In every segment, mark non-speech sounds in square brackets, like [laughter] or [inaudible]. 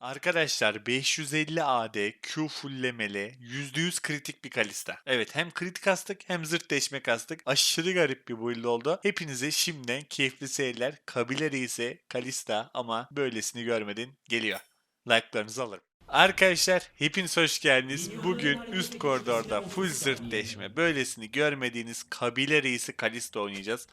Arkadaşlar 550 AD Q fullemeli %100 kritik bir Kalista. Evet hem kritik kastık hem zırt deşme kastık. Aşırı garip bir build oldu. Hepinize şimdiden keyifli seyirler. Kabile reisi Kalista ama böylesini görmedin geliyor. Like'larınızı alırım. Arkadaşlar hepiniz hoş geldiniz. Bugün üst koridorda full zırt deşme böylesini görmediğiniz kabile reisi Kalista oynayacağız.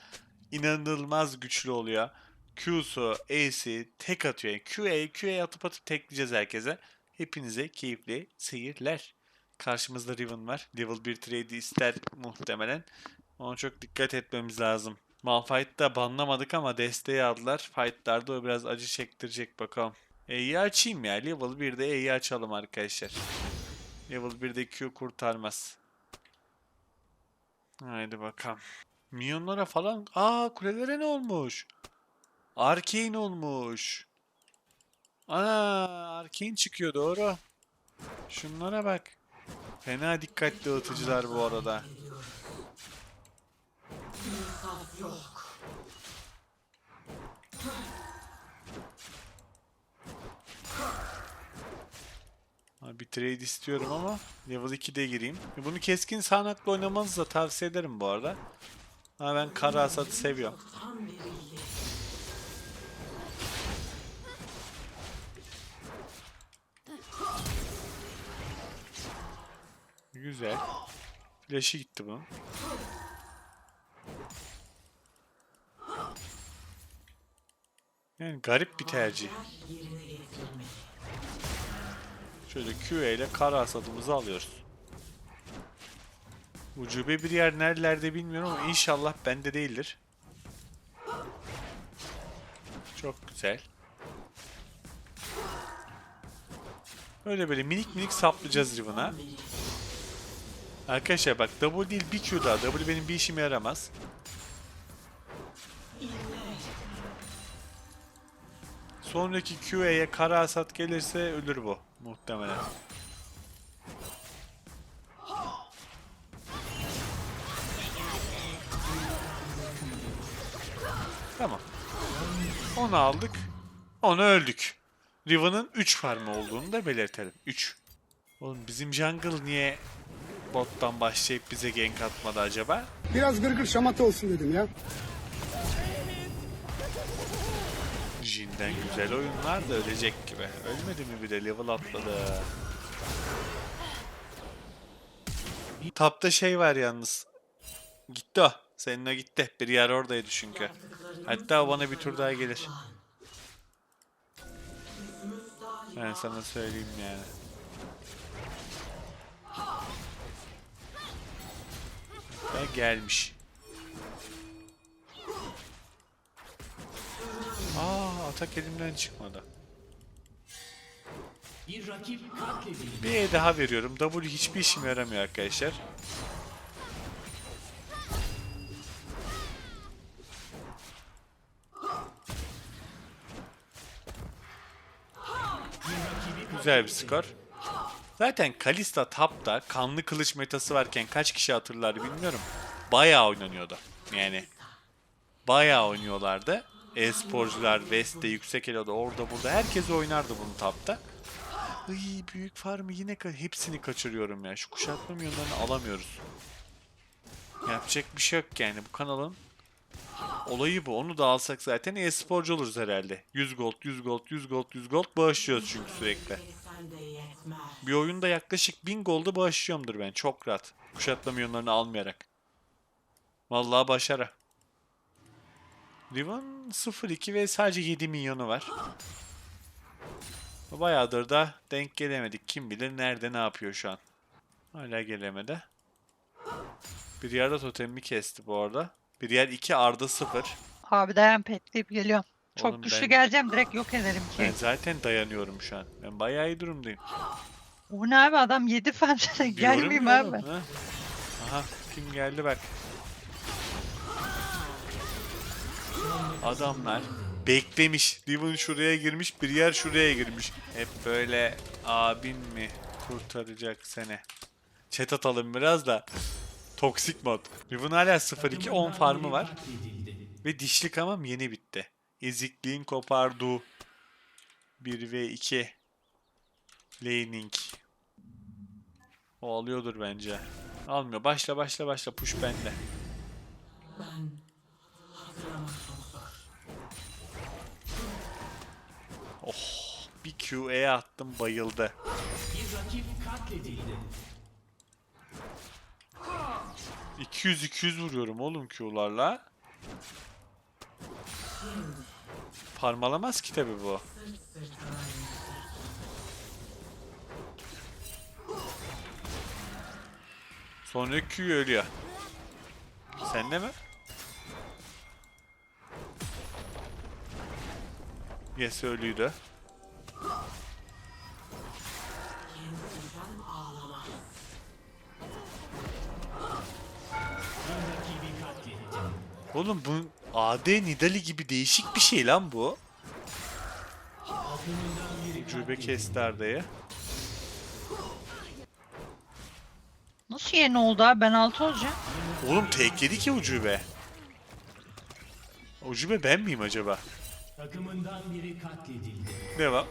İnanılmaz güçlü oluyor. Q'su, E'si tek atıyor. Yani Q'ye, Q'ye atıp atıp tekleyeceğiz herkese. Hepinize keyifli seyirler. Karşımızda Riven var. Level 1 trade ister muhtemelen. Ona çok dikkat etmemiz lazım. Malphite'da banlamadık ama desteği aldılar. Fight'larda o biraz acı çektirecek bakalım. E'yi açayım ya. Level 1'de E'yi açalım arkadaşlar. Level 1'de Q kurtarmaz. Haydi bakalım. Minyonlara falan... Aa kulelere ne olmuş? Arcane olmuş. Ana Arcane çıkıyor doğru. Şunlara bak. Fena dikkat dağıtıcılar bu arada. Bir trade istiyorum ama level 2'de gireyim. Bunu keskin sağanakla oynamanızı da tavsiye ederim bu arada. Ama ben kara hasatı seviyorum. Güzel. Flash'i gitti bunun. Yani garip bir tercih. Şöyle QA ile kara hasadımızı alıyoruz. Ucube bir yer nerelerde bilmiyorum ama inşallah bende değildir. Çok güzel. Öyle böyle minik minik saplayacağız Riven'a. Arkadaşlar bak W değil bir Q daha. W benim bir işime yaramaz. Sonraki QA'ya kara hasat gelirse ölür bu muhtemelen. Tamam. Onu aldık. Onu öldük. Riven'ın 3 farmı olduğunu da belirtelim. 3. Oğlum bizim jungle niye bottan başlayıp bize gank atmadı acaba? Biraz gırgır şamata olsun dedim ya. Jin'den güzel oyunlar da ölecek gibi. Ölmedi mi bir de level atladı. Tapta şey var yalnız. Gitti o. Seninle gitti. Bir yer oradaydı çünkü. Hatta bana bir tur daha gelir. Ben sana söyleyeyim yani. Hatta gelmiş. Aa atak elimden çıkmadı. Bir rakip katledildi. Bir E daha veriyorum. W hiçbir işime yaramıyor arkadaşlar. Güzel bir skor. Zaten Kalista Tap'ta kanlı kılıç metası varken kaç kişi hatırlar bilmiyorum. Bayağı oynanıyordu. Yani bayağı oynuyorlardı. E-sporcular, West'te, Yüksek Elo'da, orada burada herkes oynardı bunu Tap'ta. Iy, büyük farmı yine ka- hepsini kaçırıyorum ya. Şu kuşatma milyonlarını alamıyoruz. Yapacak bir şey yok yani. Bu kanalın olayı bu. Onu da alsak zaten e-sporcu oluruz herhalde. 100 gold, 100 gold, 100 gold, 100 gold bağışlıyoruz çünkü sürekli. Bir oyunda yaklaşık 1000 gold'u bağışlıyorumdur ben. Çok rahat. Kuşatma milyonlarını almayarak. Vallahi başara. Riven 0-2 ve sadece 7 milyonu var. Bayağıdır da denk gelemedik. Kim bilir nerede ne yapıyor şu an. Hala gelemedi. Bir yerde totemimi kesti bu arada. Bir yer 2 Arda 0. Abi dayan petleyip geliyorum. Çok Oğlum güçlü ben- geleceğim direkt yok ederim Ben ki. zaten dayanıyorum şu an. Ben bayağı iyi durumdayım. Bu ne abi adam 7 falan Diyorum gelmeyeyim ya abi. oğlum, ha. Aha kim geldi bak. Adamlar beklemiş. Divin şuraya girmiş, bir yer şuraya girmiş. Hep böyle abin mi kurtaracak seni? Chat atalım biraz da. Toksik mod. Riven hala 0-2 10 farmı var. Ve dişlik hamam yeni bitti. Ezikliğin koparduğu 1 ve 2 Laning. O alıyordur bence. Almıyor. Başla başla başla. Push bende. Oh. Bir QE attım bayıldı. Bir rakip katledildi. 200-200 vuruyorum oğlum Q'larla. Parmalamaz ki tabi bu. Sonra Q ölüyor. Sende mi? Yes ölüydü. Oğlum bu AD Nidali gibi değişik bir şey lan bu. Ucube kesti Arda'yı. Nasıl yeni oldu abi? Ben 6 olacağım. Oğlum tek yedi ki Ucube. Ucube ben miyim acaba? Takımından biri katledildi. Devam.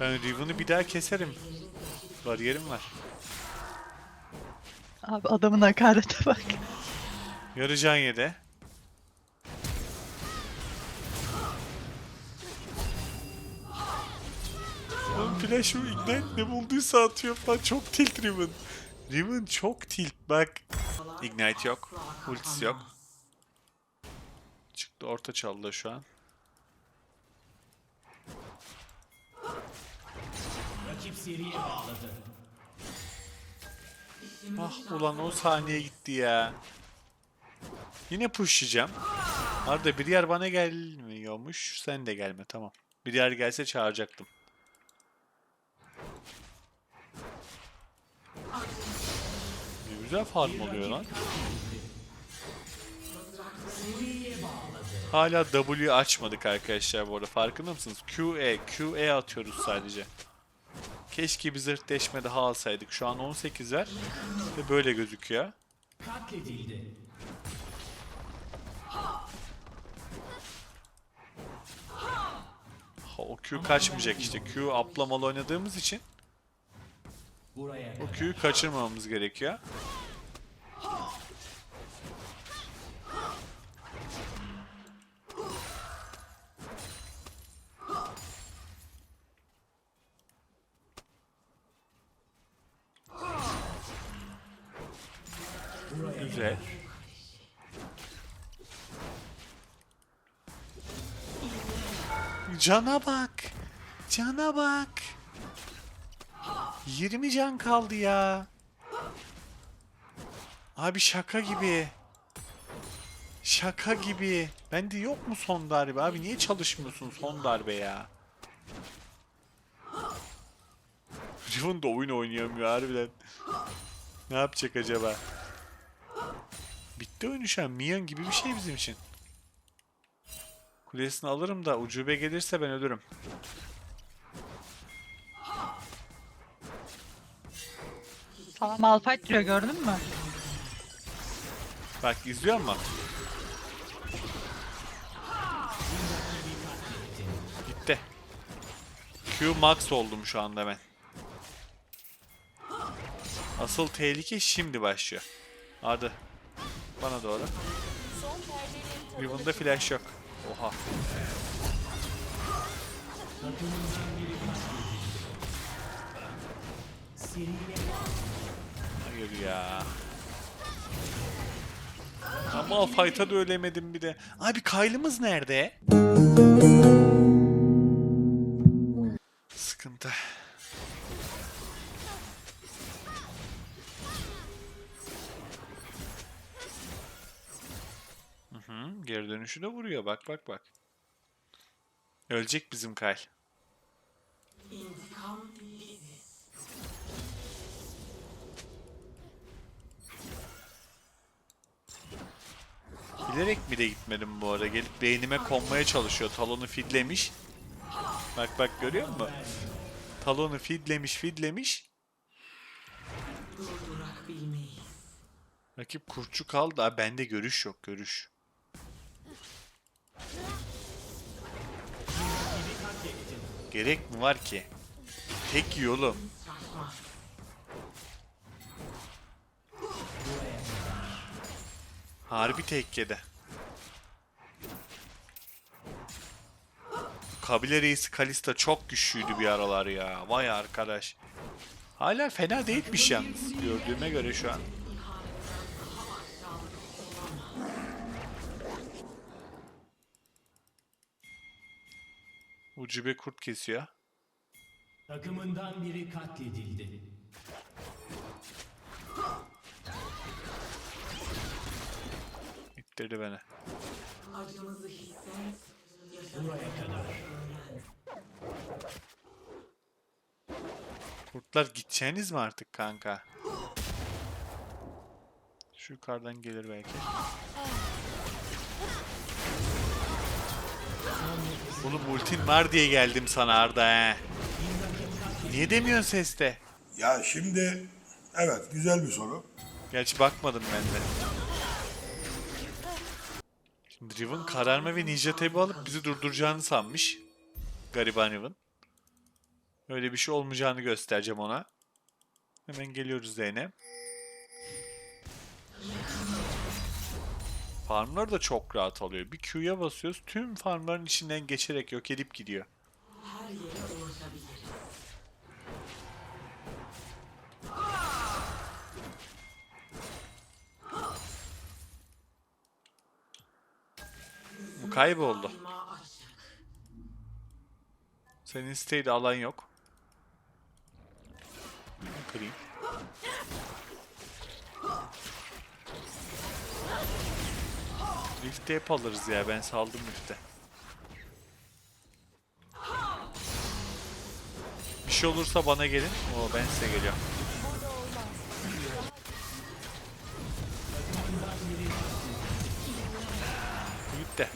Ben Riven'ı bir daha keserim. Bariyerim var. Abi adamın hakarete bak. Yarı can yedi. Flash o ignite ne bulduysa atıyor falan çok tilt Riven. Riven çok tilt bak. Ignite yok. Ultisi yok. Çıktı orta çaldı şu an. Ah ulan o saniye gitti ya. Yine pushlayacağım. Arda bir yer bana gelmiyormuş. Sen de gelme tamam. Bir yer gelse çağıracaktım. Güzel farm oluyor lan. Hala W açmadık arkadaşlar bu arada. Farkında mısınız? QE, QE atıyoruz sadece. Keşke bir zırh deşme daha alsaydık. Şu an 18 ver ve böyle gözüküyor. Katledildi. Ha, o Q kaçmayacak işte. Q aplamalı oynadığımız için o. Q'yu kaçırmamamız gerekiyor. Güzel. Cana bak. Cana bak. 20 can kaldı ya. Abi şaka gibi. Şaka gibi. Bende yok mu son darbe abi? Niye çalışmıyorsun son darbe ya? Riven da oyun oynayamıyor harbiden. Ne yapacak acaba? Bitti oyunu şu an. Mian gibi bir şey bizim için. Kulesini alırım da ucube gelirse ben ölürüm. Sana Malphite diyor gördün mü? Bak izliyor musun? Gitti. Q max oldum şu anda ben. Asıl tehlike şimdi başlıyor. Hadi. Bana doğru. Riven'da flash yok. Oha. Hayır ya. Ama fight'a da ölemedim bir de. Abi Kyle'ımız nerede? Sıkıntı. Geri dönüşü de vuruyor. Bak bak bak. Ölecek bizim Kyle. Bilerek mi de gitmedim bu arada? Gelip beynime konmaya çalışıyor. Talonu fidlemiş. Bak bak görüyor musun? Talonu fidlemiş fidlemiş. Rakip kurtçu kaldı. Aa, bende görüş yok görüş. Gerek mi var ki? Tek yiyor oğlum. Harbi tek yedi. Kabile reisi Kalista çok güçlüydü bir aralar ya. Vay arkadaş. Hala fena değilmiş yalnız gördüğüme göre şu an. Ucube kurt kesiyor. Takımından biri katledildi. İttirdi beni. Buraya kadar. Kurtlar gideceğiniz mi artık kanka? Şu yukarıdan gelir belki. Oğlum ultin var diye geldim sana Arda he. Niye demiyorsun seste? Ya şimdi evet güzel bir soru. Gerçi bakmadım ben de. Şimdi Riven kararma ve ninja tabi alıp bizi durduracağını sanmış. Gariban Riven. Öyle bir şey olmayacağını göstereceğim ona. Hemen geliyoruz Zeynep. Farmlar da çok rahat alıyor. Bir Q'ya basıyoruz. Tüm farmların içinden geçerek yok edip gidiyor. Bu kayboldu. Senin siteyi alan yok. Kırayım. Rift'te hep alırız ya. Ben saldım Rift'e. Bir şey olursa bana gelin. Oo ben size geliyorum. Gitti.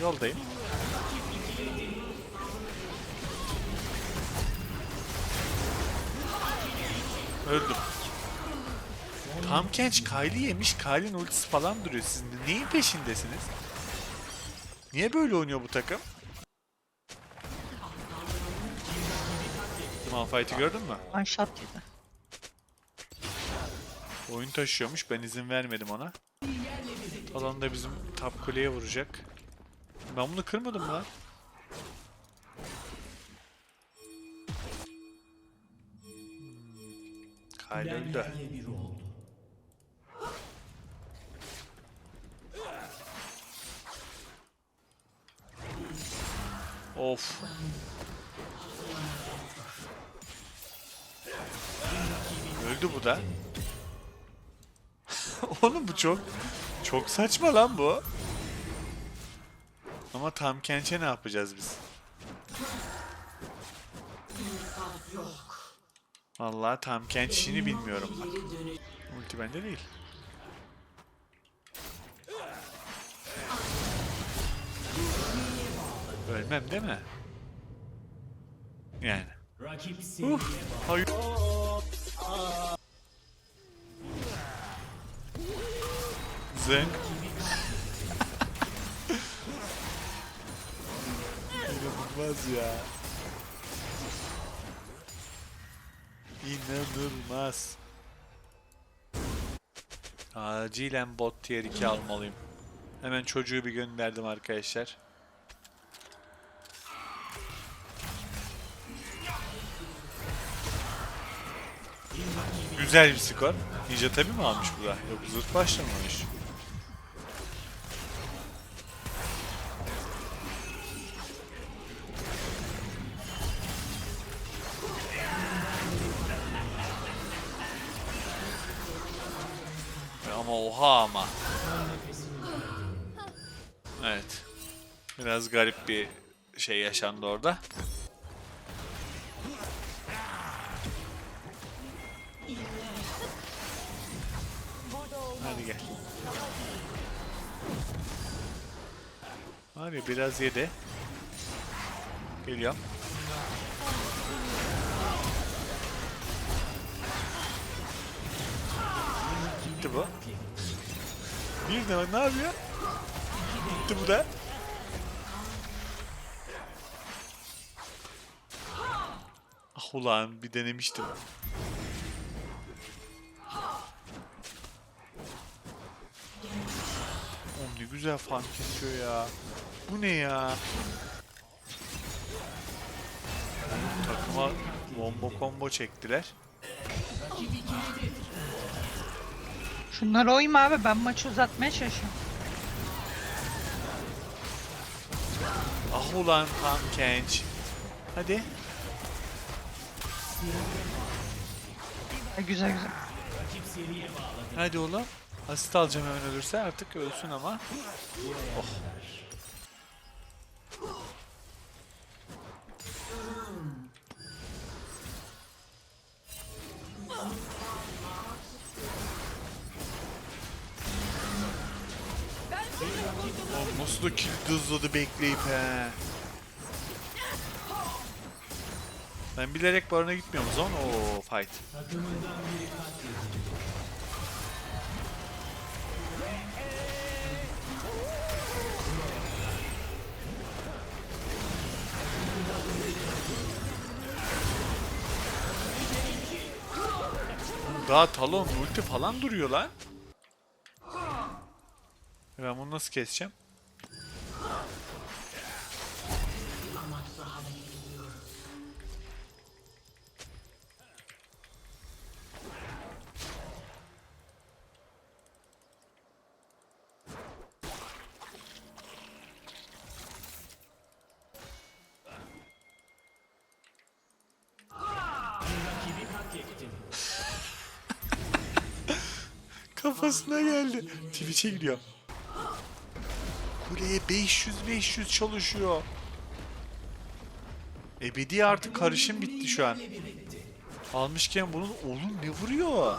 Yoldayım. Öldüm. Tam genç Kylie yemiş. Kylie'nin ultisi falan duruyor. Siz neyin peşindesiniz? Niye böyle oynuyor bu takım? Malphite'i gördün mü? One shot yedi. Oyun taşıyormuş. Ben izin vermedim ona. Alan da bizim top kuleye vuracak. Ben bunu kırmadım mı lan? Hmm. Kyle öldü. Yerle bir oldu. Of. Öldü bu da. [laughs] Oğlum bu çok çok saçma lan bu. Ama tam kençe ne yapacağız biz? Vallahi tam kenç işini bilmiyorum bak. Ulti bende değil. Ölmem değil mi? Yani. Seriye Hayır. Zeng. İnanılmaz ya. İnanılmaz. Acilen bot tier 2 almalıyım. Hemen çocuğu bir gönderdim arkadaşlar. Güzel bir skor. Ninja tabi mi almış burada? Yok zırt başlamamış. Ama oha ama. Evet. Biraz garip bir şey yaşandı orada. Biraz yedi. Geliyorum. Gitti bu. Bir de ne yapıyor? Gitti bu da. Ah ulan bir denemiştim. Oğlum ne güzel fan kesiyor ya. Bu ne ya? Takıma bombo combo çektiler. Şunlara uyma abi ben maçı uzatmaya çalışıyorum. Ah ulan tam genç. Hadi. Güzel güzel. Hadi oğlum. Asit alacağım hemen ölürse artık ölsün ama. Oh. Da kill hızladı bekleyip he. Ben bilerek barına gitmiyorum o zaman. Oo fight. Daha talon ulti falan duruyor lan. Ben bunu nasıl keseceğim? Kafasına geldi. Twitch'e gidiyor. Kuleye 500-500 çalışıyor. Ebedi artık karışım bitti şu an. Almışken bunun oğlum ne vuruyor?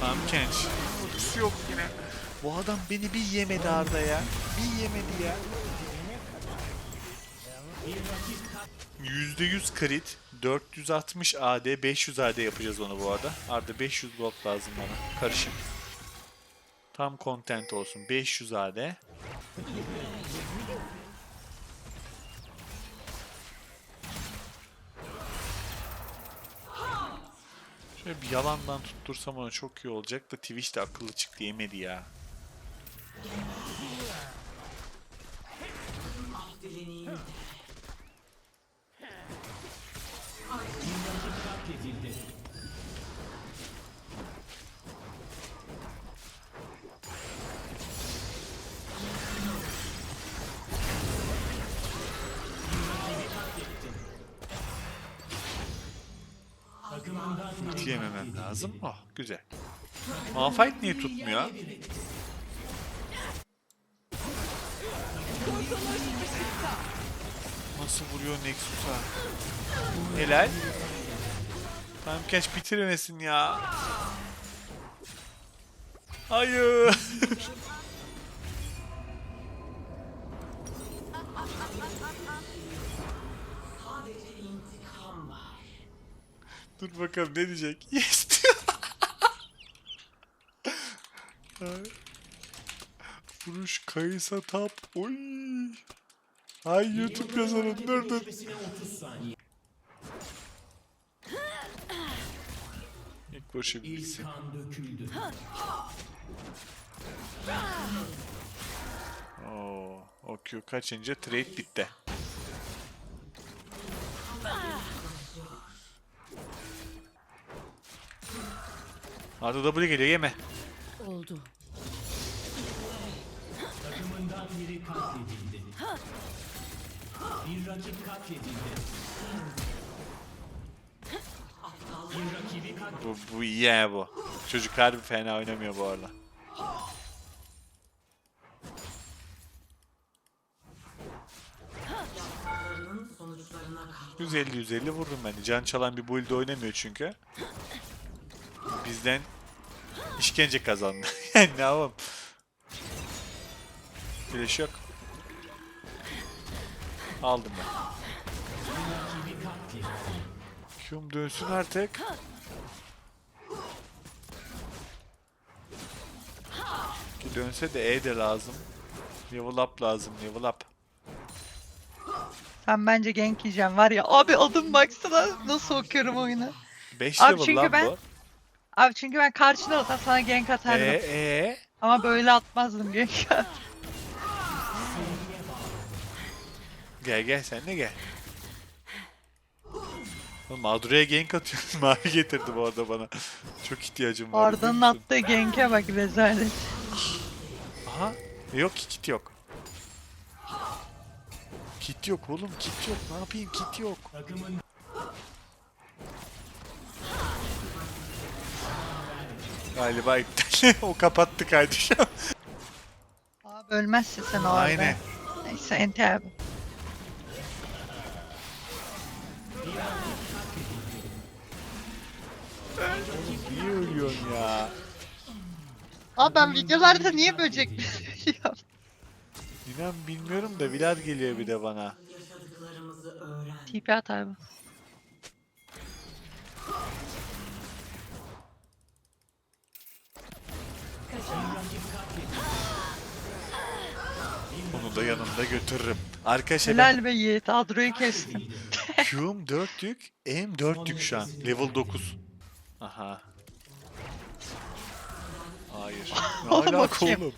Tamam genç. Ultisi yok yine. Bu adam beni bir yemedi Arda ya. Bir yemedi ya. %100 crit, 460 AD, 500 AD yapacağız onu bu arada. Arda 500 gold lazım bana. Karışım. Tam content olsun. 500 AD. Şöyle bir yalandan tuttursam ona çok iyi olacak da Twitch de akıllı çıktı yemedi ya. Katledildi. Rakibi katlettin. Takımından biri Ulti yememem lazım. Oh güzel. Malphite niye tutmuyor? Nasıl vuruyor Nexus'a? Helal. Tamam keş bitiremesin ya. Hayır. Dur bakalım ne diyecek. Yes. [laughs] Vuruş kayısa tap. Oy. Ay YouTube yazarım dur dur. Geçmesine 30 saniye. İlk kan döküldü. Oo, o Q kaçınca trade bitti. Arda W geliyor yeme. oldu. Takımından biri katledildi. Bir rakip katledildi. Bir rakibi katledildi. Bu, bu iyi ya bu. Çocuk harbi fena oynamıyor bu arada. Sonuçlarına kal. 150-150 vururum ben. de. Can çalan bir build oynamıyor çünkü. Bizden işkence kazandı. [laughs] ne yapalım. Flash yok. Aldım ben. Q'm dönsün artık. Ki dönse de E de lazım. Level up lazım level up. Sen bence gank yiyeceksin var ya. Abi adım baksana nasıl okuyorum oyunu. 5 Abi level çünkü lan ben- bu. Abi çünkü ben karşına olsam sana gank atardım. E e. Ama böyle atmazdım gank. [laughs] Gel gel sen de gel. Oğlum Madura'ya gank atıyor. [laughs] Mavi getirdi bu arada bana. Çok ihtiyacım var. Arda'nın musun? attığı gank'e bak rezalet. Aha. Yok ki kit yok. Kit yok oğlum kit yok. Ne yapayım kit yok. Galiba iptal. [laughs] o kapattı kaydı şu an. Abi ölmezsin sen o arada. Aynen. Neyse enti abi. Niye ölüyorsun ya? Abi ben videolarda niye böcek yapıyorum? İnan bilmiyorum da Vlad geliyor bir de bana. TP at abi. Onu da yanımda götürürüm. Arkadaşlar ben Helal be Yiğit. Adro'yu kestin. Q'um 4'lük, E'm 4'lük şu an. Level 9. Aha. Hayır. [laughs] Ne alaka bakayım. oğlum?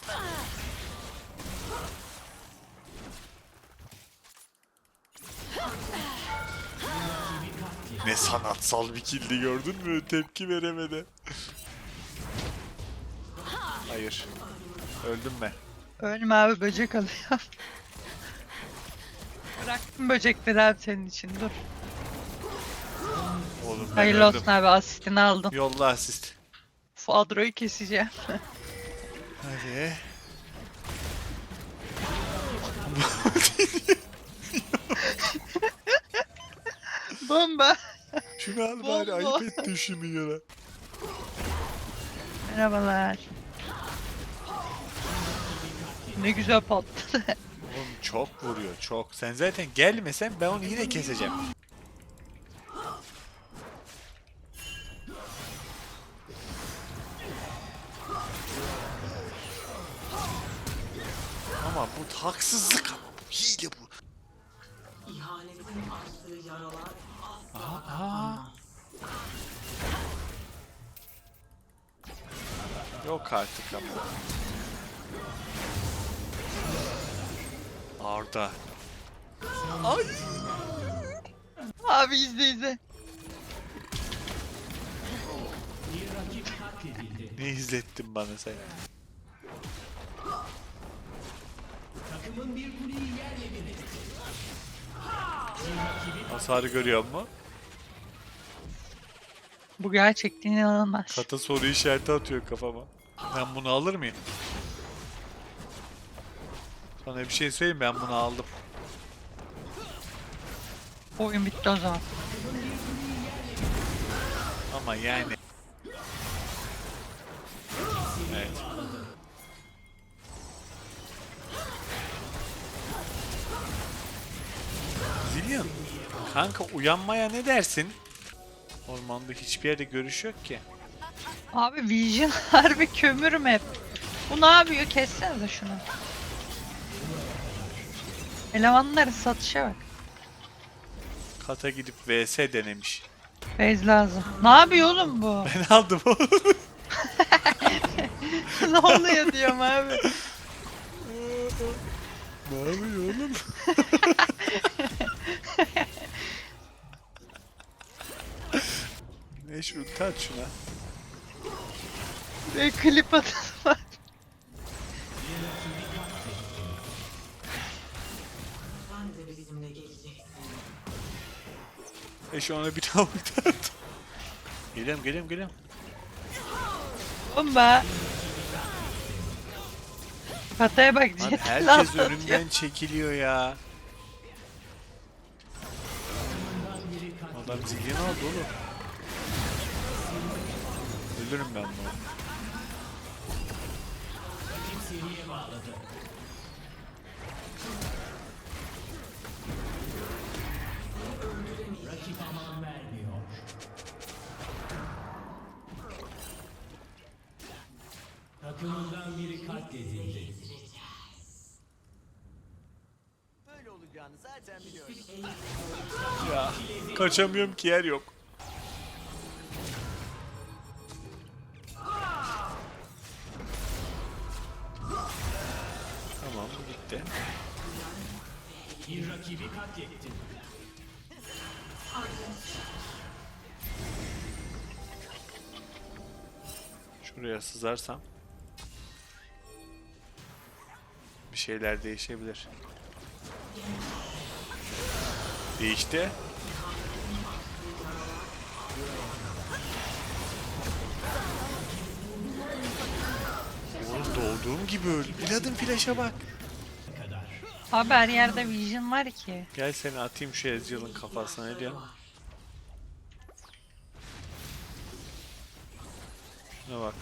Ne sanatsal bir kildi gördün mü? Tepki veremedi. Hayır. Öldüm ben. Ölme abi böcek alıyor. Bıraktım böcekleri abi senin için dur. Oğlum ben Hayırlı öldüm. olsun abi asistini aldım. Yolla asist. Şu Adro'yu keseceğim. Hadi. Bomba. Şunu al bari Bomba. ayıp ettin şu milyona. Merhabalar. Ne güzel patladı. Oğlum çok vuruyor çok. Sen zaten gelmesen ben onu yine keseceğim. Haksızlık ama bu hile bu. İhanetin açtığı yaralar Aa. Yok artık ama. Arda. Ay. Abi izle izle. Ne izlettin bana sen? Hasarı görüyor mu? Bu gerçekten inanılmaz. Kata soru işareti atıyor kafama. Ben bunu alır mıyım? Sana bir şey söyleyeyim ben bunu aldım. Oyun bitti o zaman. Ama yani. Kanka uyanmaya ne dersin? Ormanda hiçbir yerde görüş yok ki. Abi Vision [laughs] harbi kömürüm hep. Bu ne yapıyor? Kessene de şunu. Elemanların satışa bak. Kata gidip vs denemiş. Base lazım. Ne yapıyor oğlum bu? [laughs] Ben aldım oğlum. [laughs] ne oluyor diyorum abi. ne yapıyor oğlum? Ne şu ulti at şuna. Ve klip atalım [laughs] var. E şu ona bir daha [laughs] ulti at. Geliyorum geliyorum geliyorum. Bomba. Pataya bak Lan jet herkes atıyor. önümden çekiliyor ya. Adam zilini aldı oğlum öldürürüm ben bunu. Takımından biri katledildi. Böyle olacağını zaten biliyorum. ya kaçamıyorum ki yer yok. Şuraya sızarsam bir şeyler değişebilir. Değişti. Oğlum doğduğum gibi öldü. Vlad'ın flash'a bak. Abi her yerde Vision var ki. Gel seni atayım şu Ezreal'ın kafasına ne diyorsun? Şuna bak.